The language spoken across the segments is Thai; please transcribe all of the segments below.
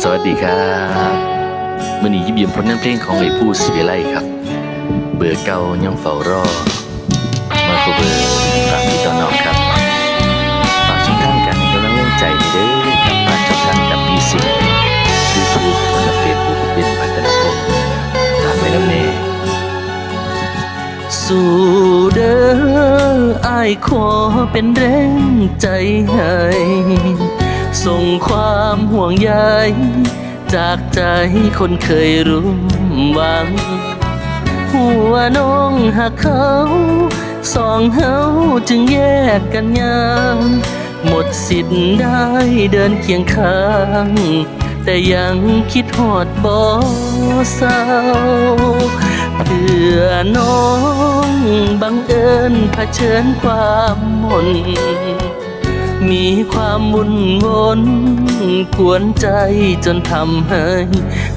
สวัสดีครับมื่อนี้ยิบเยี่ยมผลงานเพลงของไอ้ผู้สิวิไลครับ เบื่อเก่ายังเฝ้ารอ มาโคเวอร์ฝากพี่ต่อน้องครับฝากช่องทางการให้กำลังแรงใจเด้อกับผ่านช่องทางกับพีซียูทูบและเฟซบุ๊กเป็นพัฒนาพงศ์ทางไปน้ำเนสู่เด้อไอายขอเป็นแรงใจให้ ส่งความห่วงใยจากใจคนเคยร่มหวัง หัวน้องหักเขาสองเฮาจึงแยกกันยามหมดสิทธิ์ได้เดินเคียงข้าง แต่ยังคิดหอดบ่เศร้าเพื่อน้องบังเอิญเผชิญความมน มีความวุ่นวนกวนใจจนทำให้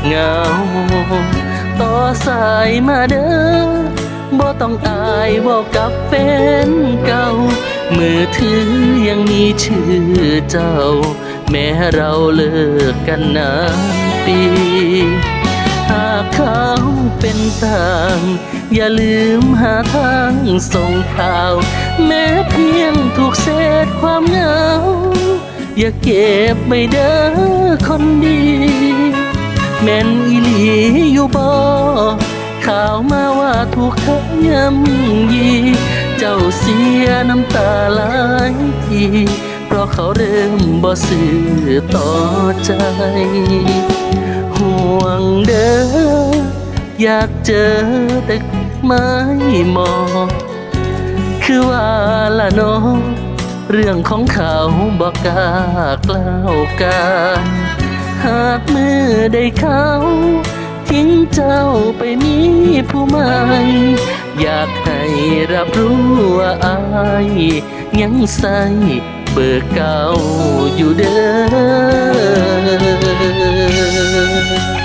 เหงา ต่อสายมาเด้อบ่ต้องอายบอกกับแฟนเก่า มือถือยังมีชื่อเจ้า แม้เราเลิกกันนานปี หากเขาเป็นต่าง อย่าลืมหาทางส่งข่าว แม้เพียงถูกเศ ษความเหงา อย่าเก็บไปเด้อคนดี แม่นอีหลีอยู่บ่ข่าวมาว่าถูกเขายำยี เจ้าเสียน้ำตาหลายทีเพราะเขาเริ่มบ่ซื่อต่อใจ ห่วงเด้ออยากเจอแต่ไม่มอง คือว่าละน้อง เรื่องของเขาบอกกล้ากล่าวกันหากมือได้เขาทิ้งเจ้าไปมีผู้ใหม่อยากให้รับรู้ว่าอายยังใส่เบอร์เก่าอยู่เด้อ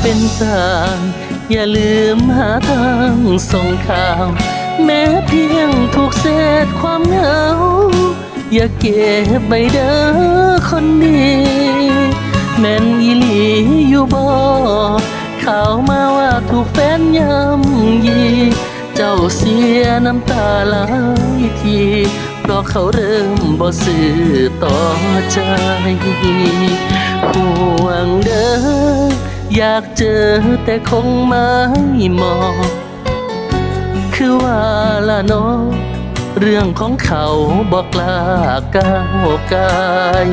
เป็นต่าง อย่าลืมหาทางส่งข่าว แม้เพียงถูกเศษความเหงา อย่าเก็บใบเด้อคนดีแม่นอีหลีอยู่บ่ข่าวมาว่าถูกแฟนย่ำยี เจ้าเสียน้ำตาหลายที เพราะเขาเริ่มบ่ซื่อต่อใจ ห่วงเด้อ อยากเจอแต่คงไม่เหมองคือว่าละเน้องเรื่องของเขาบอกลาก้าวกาย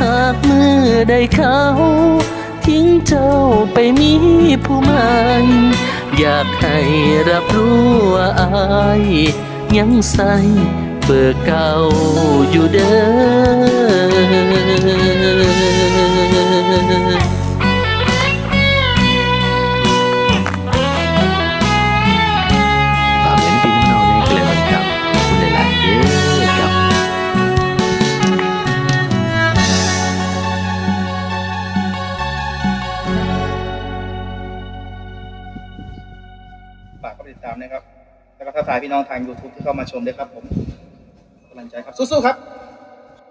หากมือได้เขา ทิ้งเจ้าไปมีผู้ใหม่อยากให้รับรู้ว่าอายยังใส่เบอร์เก่าอยู่เด้อ ฝากกดติดตามนะครับ แล้วก็ทักทายพี่น้องทาง YouTube ที่เข้ามาชมด้วยครับ ผมกำลังใจครับสู้ๆครับ